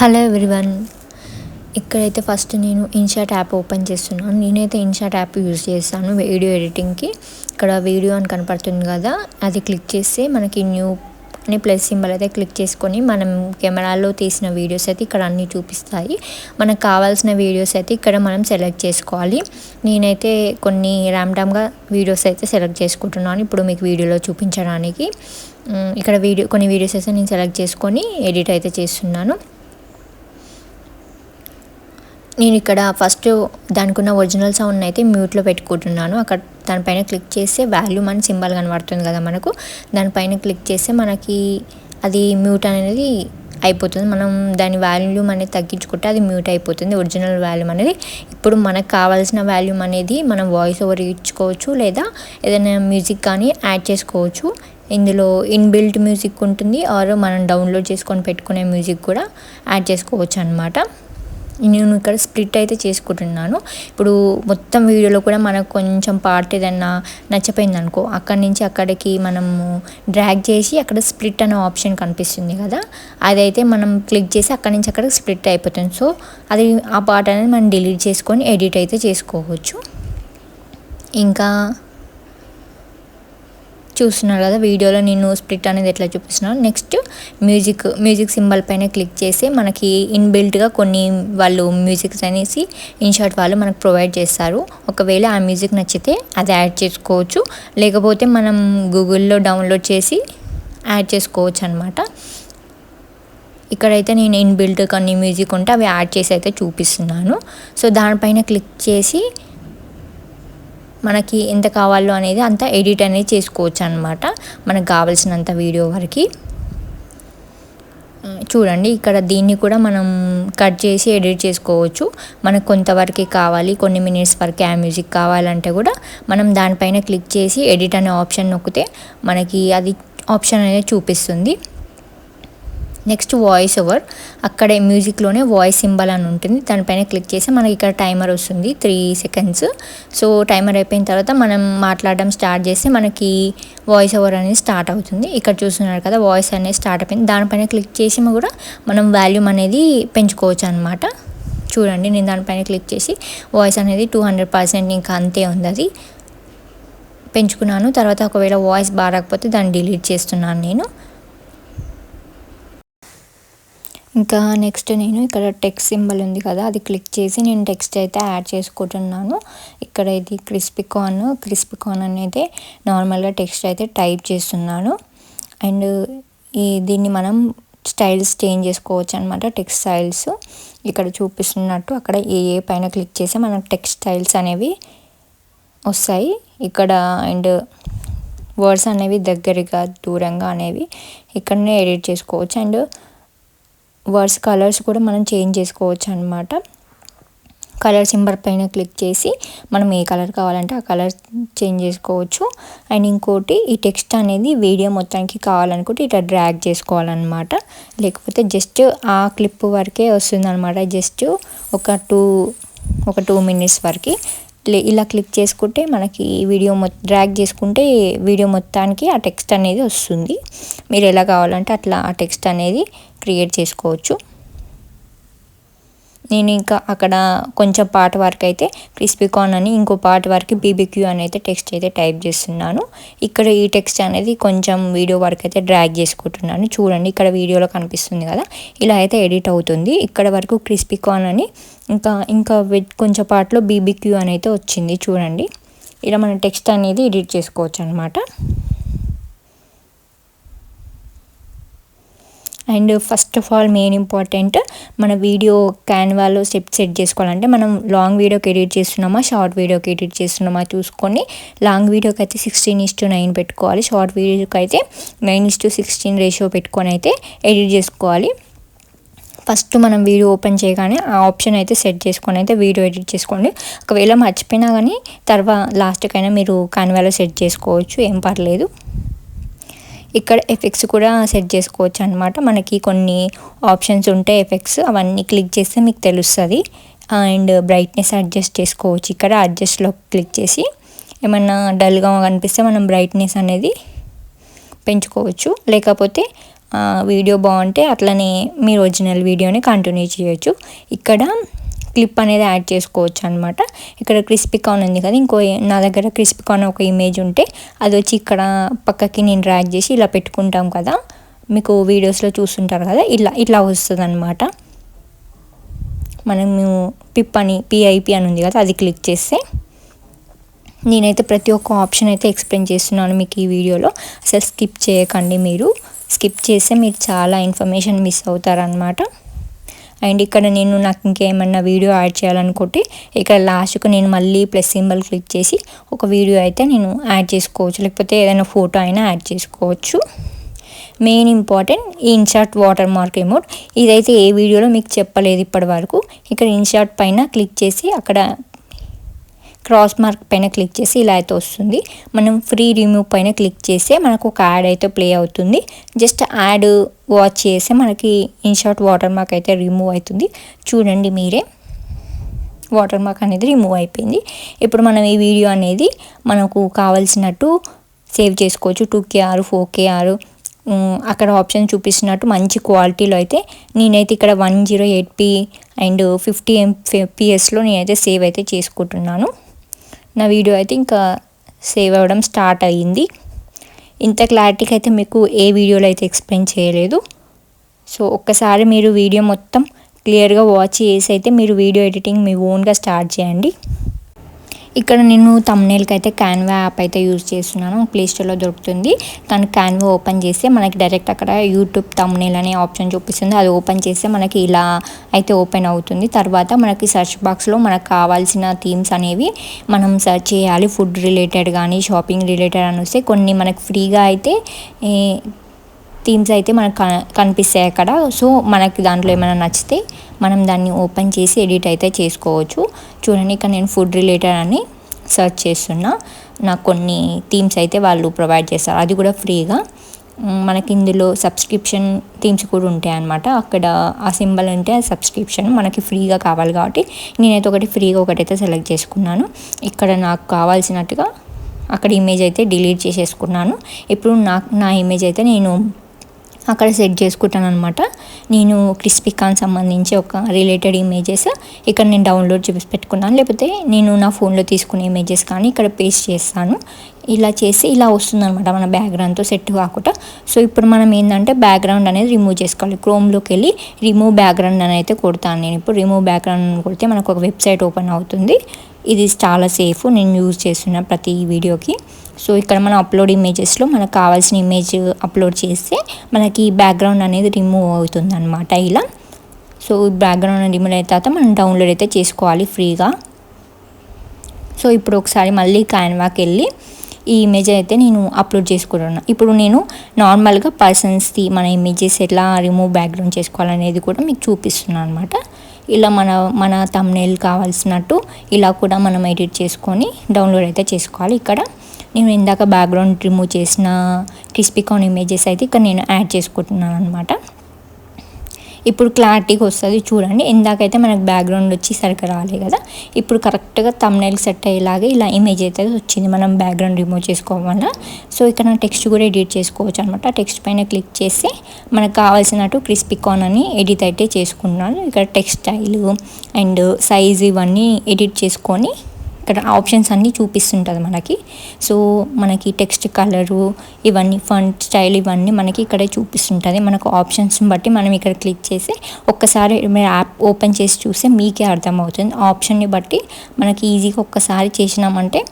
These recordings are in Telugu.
హలో ఎవ్రీవన్ ఇక్కడైతే ఫస్ట్ నేను ఇన్షాట్ యాప్ ఓపెన్ చేస్తున్నాను. నేనైతే ఇన్షాట్ యాప్ యూజ్ చేస్తాను వీడియో ఎడిటింగ్కి ఇక్కడ వీడియో అని కనపడుతుంది కదా అది క్లిక్ చేస్తే మనకి న్యూ అని ప్లస్ సింబల్ అయితే క్లిక్ చేసుకొని మనం కెమెరాలో తీసిన వీడియోస్ అయితే ఇక్కడ అన్నీ చూపిస్తాయి. మనకు కావాల్సిన వీడియోస్ అయితే ఇక్కడ మనం సెలెక్ట్ చేసుకోవాలి. నేనైతే కొన్ని ర్యామ్డామ్గా వీడియోస్ అయితే సెలెక్ట్ చేసుకుంటున్నాను ఇప్పుడు మీకు వీడియోలో చూపించడానికి. ఇక్కడ వీడియో కొన్ని వీడియోస్ అయితే నేను సెలెక్ట్ చేసుకొని ఎడిట్ అయితే చేస్తున్నాను. నేను ఇక్కడ ఫస్ట్ దానికున్న ఒరిజినల్ సౌండ్ అయితే మ్యూట్లో పెట్టుకుంటున్నాను. అక్కడ దానిపైన క్లిక్ చేస్తే వాల్యూమ్ అని సింబల్ కనబడుతుంది కదా మనకు. దానిపైన క్లిక్ చేస్తే మనకి అది మ్యూట్ అనేది అయిపోతుంది. మనం దాని వాల్యూమ్ అనేది తగ్గించుకుంటే అది మ్యూట్ అయిపోతుంది. ఒరిజినల్ వాల్యూమ్ అనేది ఇప్పుడు మనకు కావాల్సిన వాల్యూమ్ అనేది మనం వాయిస్ ఓవర్ ఇచ్చుకోవచ్చు లేదా ఏదైనా మ్యూజిక్ కానీ యాడ్ చేసుకోవచ్చు. ఇందులో ఇన్బిల్ట్ మ్యూజిక్ ఉంటుంది ఆర్ మనం డౌన్లోడ్ చేసుకొని పెట్టుకునే మ్యూజిక్ కూడా యాడ్ చేసుకోవచ్చు అనమాట నేను ఇక్కడ స్ప్లిట్ అయితే చేసుకుంటున్నాను. ఇప్పుడు మొత్తం వీడియోలో కూడా మనకు కొంచెం పార్ట్ ఏదన్నా నచ్చపోయింది అనుకో అక్కడి నుంచి అక్కడికి మనము డ్రాగ్ చేసి అక్కడ స్ప్లిట్ అనే ఆప్షన్ కనిపిస్తుంది కదా? అదైతే మనం క్లిక్ చేసి అక్కడి నుంచి అక్కడికి స్ప్లిట్ అయిపోతుంది. సో అది ఆ పార్ట్ అనేది మనం డిలీట్ చేసుకొని ఎడిట్ అయితే చేసుకోవచ్చు. ఇంకా చూస్తున్నారు కదా వీడియోలో నేను స్ప్లిట్ అనేది ఎట్లా చూపిస్తున్నాను. నెక్స్ట్ మ్యూజిక్ మ్యూజిక్ సింబల్ పైన క్లిక్ చేసి మనకి ఇన్బిల్ట్గా కొన్ని వాళ్ళు మ్యూజిక్స్ అనేసి ఇన్షార్ట్ వాళ్ళు మనకు ప్రొవైడ్ చేస్తారు. ఒకవేళ ఆ మ్యూజిక్ నచ్చితే అది యాడ్ చేసుకోవచ్చు. లేకపోతే మనం గూగుల్లో డౌన్లోడ్ చేసి యాడ్ చేసుకోవచ్చు అనమాట ఇక్కడైతే నేను ఇన్బిల్ట్ కొన్ని మ్యూజిక్ ఉంటే అవి యాడ్ చేసి అయితే చూపిస్తున్నాను. సో దానిపైన క్లిక్ చేసి మనకి ఎంత కావాలో అనేది అంత ఎడిట్ అనేది చేసుకోవచ్చు అనమాట మనకు కావాల్సినంత వీడియో వరకు. చూడండి ఇక్కడ దీన్ని కూడా మనం కట్ చేసి ఎడిట్ చేసుకోవచ్చు. మనకు కొంతవరకు కావాలి కొన్ని మినిట్స్ వరకు ఆ మ్యూజిక్ కావాలంటే కూడా మనం దానిపైన క్లిక్ చేసి ఎడిట్ అనే ఆప్షన్ నొక్కితే మనకి అది ఆప్షన్ అనేది చూపిస్తుంది. నెక్స్ట్ వాయిస్ ఓవర్ అక్కడే మ్యూజిక్లోనే వాయిస్ సింబల్ అని ఉంటుంది. దానిపైన క్లిక్ చేసి మనకి ఇక్కడ టైమర్ వస్తుంది. Three seconds. సో టైమర్ అయిపోయిన తర్వాత మనం మాట్లాడడం స్టార్ట్ చేస్తే మనకి వాయిస్ ఓవర్ అనేది స్టార్ట్ అవుతుంది. ఇక్కడ చూస్తున్నారు కదా వాయిస్ అనేది స్టార్ట్ అయిపోయింది. దానిపైన క్లిక్ చేసి కూడా మనం వాల్యూమ్ అనేది పెంచుకోవచ్చు అనమాట చూడండి నేను దానిపైన క్లిక్ చేసి వాయిస్ అనేది టూ హండ్రెడ్ పర్సెంట్ ఇంకా అంతే ఉంది అది. పెంచుకున్నాను. తర్వాత ఒకవేళ వాయిస్ బాగాకపోతే దాన్ని డిలీట్ చేస్తున్నాను నేను. ఇంకా నెక్స్ట్ నేను ఇక్కడ టెక్స్ట్ సింబల్ ఉంది కదా అది క్లిక్ చేసి నేను టెక్స్ట్ అయితే యాడ్ చేసుకుంటున్నాను. ఇక్కడ ఇది క్రిస్పీ కార్న్ క్రిస్పీ కార్న్ అనేది నార్మల్గా టెక్స్ట్ అయితే టైప్ చేస్తున్నాను. అండ్ ఈ దీన్ని మనం స్టైల్స్ చేంజ్ చేసుకోవచ్చు అనమాట టెక్స్ట్ స్టైల్స్ ఇక్కడ చూపిస్తున్నట్టు అక్కడ ఏ ఏ పైన క్లిక్ చేసి మనకు టెక్స్ట్ స్టైల్స్ అనేవి వస్తాయి. ఇక్కడ అండ్ వర్డ్స్ అనేవి దగ్గరగా దూరంగా అనేవి ఇక్కడనే ఎడిట్ చేసుకోవచ్చు. అండ్ వర్డ్స్ కలర్స్ కూడా మనం చేంజ్ చేసుకోవచ్చు అనమాట కలర్ సింబల్ పైన క్లిక్ చేసి మనం ఏ కలర్ కావాలంటే ఆ కలర్ చేంజ్ చేసుకోవచ్చు. అండ్ ఇంకోటి ఈ టెక్స్ట్ అనేది వీడియో మొత్తానికి కావాలనుకుంటే ఇట్లా డ్రాగ్ చేసుకోవాలన్నమాట. లేకపోతే జస్ట్ ఆ క్లిప్ వరకే వస్తుంది అనమాట జస్ట్ ఒక టూ ఒక టూ మినిట్స్ వరకు ఇలా క్లిక్ చేసుకుంటే మనకి వీడియో మొత్తం డ్రాగ్ చేసుకుంటే వీడియో మొత్తానికి ఆ టెక్స్ట్ అనేది వస్తుంది. మీరు ఎలా కావాలంటే అట్లా ఆ టెక్స్ట్ అనేది క్రియేట్ చేసుకోవచ్చు. నేను ఇంకా అక్కడ కొంచెం పార్ట్ వరకు అయితే క్రిస్పీ కార్న్ అని ఇంకో పార్ట్ వరకు బీబీక్యూ అని అయితే టెక్స్ట్ అయితే టైప్ చేస్తున్నాను. ఇక్కడ ఈ టెక్స్ట్ అనేది కొంచెం వీడియో వరకు అయితే డ్రాగ్ చేసుకుంటున్నాను. చూడండి ఇక్కడ వీడియోలో కనిపిస్తుంది కదా? ఇలా అయితే ఎడిట్ అవుతుంది. ఇక్కడ వరకు క్రిస్పీ కార్న్ అని ఇంకా ఇంకా కొంచెం పార్ట్లో బీబీక్యూ అని అయితే వచ్చింది. చూడండి. ఇలా మన టెక్స్ట్ అనేది ఎడిట్ చేసుకోవచ్చు అనమాట and first of all main important మన వీడియో క్యాన్వాలో స్టెప్ సెట్ చేసుకోవాలంటే మనం లాంగ్ వీడియోకి ఎడిట్ చేస్తున్నామా షార్ట్ వీడియోకి ఎడిట్ చేస్తున్నామా చూసుకొని లాంగ్ వీడియోకి అయితే సిక్స్టీన్ ఇస్ టు నైన్ పెట్టుకోవాలి. షార్ట్ వీడియోకి అయితే nine is to sixteen ratio పెట్టుకొని అయితే ఎడిట్ చేసుకోవాలి. ఫస్ట్ మనం వీడియో ఓపెన్ చేయగానే ఆ ఆప్షన్ అయితే సెట్ చేసుకొని అయితే వీడియో ఎడిట్ చేసుకోండి. ఒకవేళ మర్చిపోయినా కానీ తర్వాత లాస్ట్కైనా మీరు కాన్వాలో సెట్ చేసుకోవచ్చు ఏం పర్లేదు. ఇక్కడ ఎఫెక్ట్స్ కూడా సెట్ చేసుకోవచ్చు అనమాట మనకి కొన్ని ఆప్షన్స్ ఉంటాయి ఎఫెక్ట్స్ అవన్నీ క్లిక్ చేస్తే మీకు తెలుస్తుంది. అండ్ బ్రైట్నెస్ అడ్జస్ట్ చేసుకోవచ్చు. ఇక్కడ అడ్జస్ట్లో క్లిక్ చేసి ఏమన్నా డల్గా కనిపిస్తే మనం బ్రైట్నెస్ అనేది పెంచుకోవచ్చు. లేకపోతే వీడియో బాగుంటే అట్లనే మీరు ఒరిజినల్ వీడియోని కంటిన్యూ చేయొచ్చు. ఇక్కడ క్లిప్ అనేది యాడ్ చేసుకోవచ్చు అనమాట ఇక్కడ క్రిస్పీ కార్న్ ఉంది కదా ఇంకో నా దగ్గర క్రిస్పీ కార్న్ ఒక ఇమేజ్ ఉంటే అది వచ్చి ఇక్కడ పక్కకి నేను డ్రాగ్ చేసి ఇలా పెట్టుకుంటాం కదా. మీకు వీడియోస్లో చూస్తుంటారు కదా ఇలా ఇట్లా వస్తుంది అనమాట మనము పిప్ అని పిఐపి అని ఉంది కదా అది క్లిక్ చేస్తే నేనైతే ప్రతి ఒక్క ఆప్షన్ అయితే ఎక్స్ప్లెయిన్ చేస్తున్నాను మీకు ఈ వీడియోలో. అసలు స్కిప్ చేయకండి మీరు. స్కిప్ చేస్తే మీరు చాలా ఇన్ఫర్మేషన్ మిస్ అవుతారనమాట అండ్ ఇక్కడ నేను నాకు ఇంకేమన్నా వీడియో యాడ్ చేయాలనుకుంటే ఇక్కడ లాస్ట్కు నేను మళ్ళీ ప్లస్ సింబల్ క్లిక్ చేసి ఒక వీడియో అయితే నేను యాడ్ చేసుకోవచ్చు. లేకపోతే ఏదైనా ఫోటో అయినా యాడ్ చేసుకోవచ్చు. మెయిన్ ఇంపార్టెంట్ ఈ ఇన్షార్ట్ వాటర్ మార్క్ ఎమౌంట్ ఇదైతే ఏ వీడియోలో మీకు చెప్పలేదు ఇప్పటి వరకు ఇక్కడ ఇన్షార్ట్ పైన క్లిక్ చేసి అక్కడ క్రాస్ మార్క్ పైన క్లిక్ చేసి ఇలా అయితే వస్తుంది. మనం ఫ్రీ రిమూవ్ పైన క్లిక్ చేస్తే మనకు ఒక యాడ్ అయితే ప్లే అవుతుంది. జస్ట్ యాడ్ వాచ్ చేస్తే మనకి ఇన్షార్ట్ వాటర్ మార్క్ అయితే రిమూవ్ అవుతుంది. చూడండి మీరే. వాటర్ మార్క్ అనేది రిమూవ్ అయిపోయింది. ఇప్పుడు మనం ఈ వీడియో అనేది మనకు కావాల్సినట్టు సేవ్ చేసుకోవచ్చు. టూ కేఆర్ ఫోర్ కేఆర్ అక్కడ ఆప్షన్ చూపిస్తున్నట్టు మంచి క్వాలిటీలో అయితే నేనైతే ఇక్కడ one zero eight P and fifty ఎంపీఎస్లో నేనైతే సేవ్ అయితే చేసుకుంటున్నాను. నా వీడియో అయితే ఇంకా సేవ్ అవ్వడం స్టార్ట్ అయ్యింది. ఇంత క్లారిటీకి అయితే మీకు ఏ వీడియోలో అయితే ఎక్స్ప్లెయిన్ చేయలేదు. సో ఒక్కసారి మీరు వీడియో మొత్తం క్లియర్గా వాచ్ చేసి అయితే మీరు వీడియో ఎడిటింగ్ మీ ఓన్గా స్టార్ట్ చేయండి. ఇక్కడ నేను తమ్నేల్కి అయితే క్యాన్వా యాప్ అయితే యూజ్ చేస్తున్నాను. ప్లే స్టోర్లో దొరుకుతుంది. కానీ క్యాన్వా ఓపెన్ చేస్తే మనకి డైరెక్ట్ అక్కడ యూట్యూబ్ తమ్నేల్ అనే ఆప్షన్ చూపిస్తుంది. అది ఓపెన్ చేస్తే మనకి ఇలా అయితే ఓపెన్ అవుతుంది. తర్వాత మనకి సెర్చ్ బాక్స్లో మనకు కావాల్సిన థీమ్స్ అనేవి మనం సెర్చ్ చేయాలి. ఫుడ్ రిలేటెడ్ కానీ షాపింగ్ రిలేటెడ్ అని వస్తే కొన్ని మనకు ఫ్రీగా అయితే థీమ్స్ అయితే మనకు కనిపిస్తాయి అక్కడ. సో మనకి దాంట్లో ఏమైనా నచ్చితే మనం దాన్ని ఓపెన్ చేసి ఎడిట్ అయితే చేసుకోవచ్చు. చూడండి ఇక్కడ నేను ఫుడ్ రిలేటెడ్ అని సెర్చ్ చేస్తున్నా. నాకు కొన్ని థీమ్స్ అయితే వాళ్ళు ప్రొవైడ్ చేస్తారు. అది కూడా ఫ్రీగా. మనకి ఇందులో సబ్స్క్రిప్షన్ థీమ్స్ కూడా ఉంటాయి అనమాట అక్కడ ఆ సింబల్ ఉంటే సబ్స్క్రిప్షన్ మనకి ఫ్రీగా కావాలి కాబట్టి నేనైతే ఒకటి ఫ్రీగా ఒకటైతే సెలెక్ట్ చేసుకున్నాను. ఇక్కడ నాకు కావాల్సినట్టుగా అక్కడ ఇమేజ్ అయితే డిలీట్ చేసేసుకున్నాను. ఇప్పుడు నాకు నా ఇమేజ్ అయితే నేను అక్కడ సెట్ చేసుకుంటాను అనమాట నేను క్రిస్పీ కాన్ సంబంధించి ఒక రిలేటెడ్ ఇమేజెస్ ఇక్కడ నేను డౌన్లోడ్ చేసి పెట్టుకున్నాను. లేకపోతే నేను నా ఫోన్లో తీసుకునే ఇమేజెస్ కానీ ఇక్కడ పేస్ట్ చేస్తాను. ఇలా చేసి ఇలా వస్తుందన్నమాట మన బ్యాక్గ్రౌండ్తో సెట్ కాకుండా. సో ఇప్పుడు మనం ఏంటంటే బ్యాక్గ్రౌండ్ అనేది రిమూవ్ చేసుకోవాలి. క్రోమ్లోకి వెళ్ళి రిమూవ్ బ్యాక్గ్రౌండ్ అని అయితే కొడతాను నేను. ఇప్పుడు రిమూవ్ బ్యాక్గ్రౌండ్ కొడితే మనకు ఒక వెబ్సైట్ ఓపెన్ అవుతుంది. ఇది చాలా సేఫ్ నేను యూజ్ చేస్తున్న ప్రతి వీడియోకి సో ఇక్కడ మనం అప్లోడ్ ఇమేజెస్లో మనకు కావాల్సిన ఇమేజ్ అప్లోడ్ చేస్తే మనకి బ్యాక్గ్రౌండ్ అనేది రిమూవ్ అవుతుంది అనమాట ఇలా సో బ్యాక్గ్రౌండ్ రిమూవ్ అయిన తర్వాత మనం డౌన్లోడ్ అయితే చేసుకోవాలి ఫ్రీగా సో ఇప్పుడు ఒకసారి మళ్ళీ క్యాన్వాకి వెళ్ళి ఈ ఇమేజ్ అయితే నేను అప్లోడ్ చేసుకుంటున్నాను ఇప్పుడు నేను నార్మల్గా పర్సన్స్ది మన ఇమేజెస్ ఎట్లా రిమూవ్ బ్యాక్గ్రౌండ్ చేసుకోవాలనేది కూడా మీకు చూపిస్తున్నాను అనమాట ఇలా మన మన తమ్నేల్ కావాల్సినట్టు ఇలా కూడా మనం ఎడిట్ చేసుకొని డౌన్లోడ్ అయితే చేసుకోవాలి. ఇక్కడ నేను ఇందాక బ్యాక్గ్రౌండ్ రిమూవ్ చేసిన క్రిస్పీ కార్న్ ఇమేజెస్ అయితే ఇక్కడ నేను యాడ్ చేసుకుంటున్నాను అనమాట ఇప్పుడు క్లారిటీగా వస్తుంది చూడండి. ఇందాకైతే మనకు బ్యాక్గ్రౌండ్ వచ్చి సరిగ్గా రాలే కదా. ఇప్పుడు కరెక్ట్గా తమ్నైల్ సెట్ అయ్యేలాగా ఇలా ఇమేజ్ అయితే వచ్చింది. మనం బ్యాక్గ్రౌండ్ రిమూవ్ చేసుకోవాలన్నా సో ఇక్కడ టెక్స్ట్ కూడా ఎడిట్ చేసుకోవచ్చు అనమాట టెక్స్ట్ పైన క్లిక్ చేసి మనకు కావాల్సినట్టు క్రిస్పీ కార్న్ అని ఎడిట్ అయితే చేసుకున్నాను ఇక్కడ టెక్స్ట్ అండ్ సైజ్ ఇవన్నీ ఎడిట్ చేసుకొని ఇక్కడ ఆప్షన్స్ అన్నీ చూపిస్తుంటుంది మనకి. సో మనకి టెక్స్ట్ కలరు ఇవన్నీ ఫంట్ స్టైల్ ఇవన్నీ మనకి ఇక్కడే చూపిస్తుంటుంది. మనకు ఆప్షన్స్ని బట్టి మనం ఇక్కడ క్లిక్ చేసి ఒక్కసారి మీరు యాప్ ఓపెన్ చేసి చూస్తే మీకే అర్థమవుతుంది. ఆప్షన్ని బట్టి మనకి ఈజీగా ఒక్కసారి చేసినామంటే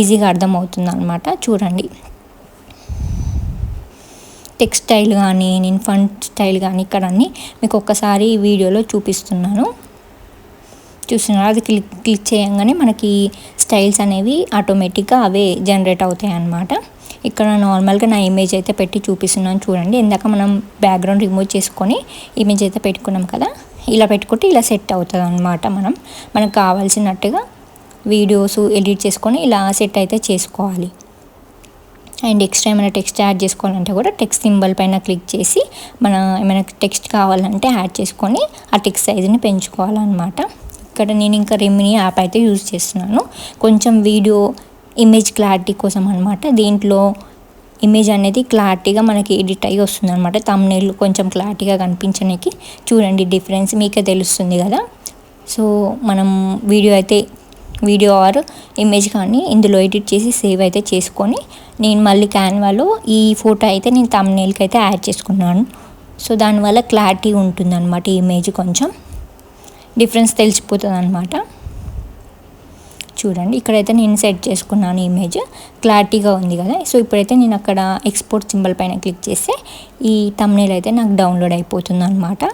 ఈజీగా అర్థమవుతుంది అనమాట చూడండి. టెక్స్టైల్ కానీ నేను ఫంట్ స్టైల్ కానీ ఇక్కడ అన్నీ మీకు ఒక్కసారి ఈ వీడియోలో చూపిస్తున్నాను. చూస్తున్నారు. అది క్లిక్ క్లిక్ చేయగానే మనకి స్టైల్స్ అనేవి ఆటోమేటిక్గా అవే జనరేట్ అవుతాయి అన్నమాట ఇక్కడ నార్మల్గా నా ఇమేజ్ అయితే పెట్టి చూపిస్తున్నాను చూడండి. ఇందాక మనం బ్యాక్గ్రౌండ్ రిమూవ్ చేసుకొని ఇమేజ్ అయితే పెట్టుకున్నాం కదా ఇలా పెట్టుకుంటే ఇలా సెట్ అవుతుంది అనమాట మనం. మనకు కావాల్సినట్టుగా వీడియోస్ ఎడిట్ చేసుకొని ఇలా సెట్ అయితే చేసుకోవాలి. అండ్ ఎక్స్ట్రా ఏమైనా టెక్స్ట్ యాడ్ చేసుకోవాలంటే కూడా టెక్స్ట్ సింబల్ పైన క్లిక్ చేసి మన ఏమైనా టెక్స్ట్ కావాలంటే యాడ్ చేసుకొని ఆ టెక్స్ట్ సైజుని పెంచుకోవాలన్నమాట. ఇక్కడ నేను ఇంకా రెమినీ యాప్ అయితే యూజ్ చేస్తున్నాను. కొంచెం వీడియో ఇమేజ్ క్లారిటీ కోసం అనమాట దీంట్లో ఇమేజ్ అనేది క్లారిటీగా మనకి ఎడిట్ అయ్యి వస్తుంది అనమాట తమ్నేళ్ళు కొంచెం క్లారిటీగా కనిపించడానికి. చూడండి డిఫరెన్స్ మీకే తెలుస్తుంది కదా. సో మనం వీడియో అయితే వీడియో ఆర్ ఇమేజ్ కానీ ఇందులో ఎడిట్ చేసి సేవ్ అయితే చేసుకొని నేను మళ్ళీ క్యాన్వాలో ఈ ఫోటో అయితే నేను తమ్నేల్కి అయితే యాడ్ చేసుకున్నాను. సో దానివల్ల క్లారిటీ ఉంటుంది అనమాట ఇమేజ్ కొంచెం. డిఫరెన్స్ తెలిసిపోతుంది అనమాట చూడండి ఇక్కడైతే నేను సెట్ చేసుకున్నాను ఇమేజ్. క్లారిటీగా ఉంది కదా? సో ఇప్పుడైతే నేను అక్కడ ఎక్స్పోర్ట్ సింబల్ పైన క్లిక్ చేస్తే ఈ తమ్నేల్ అయితే నాకు డౌన్లోడ్ అయిపోతుంది అనమాట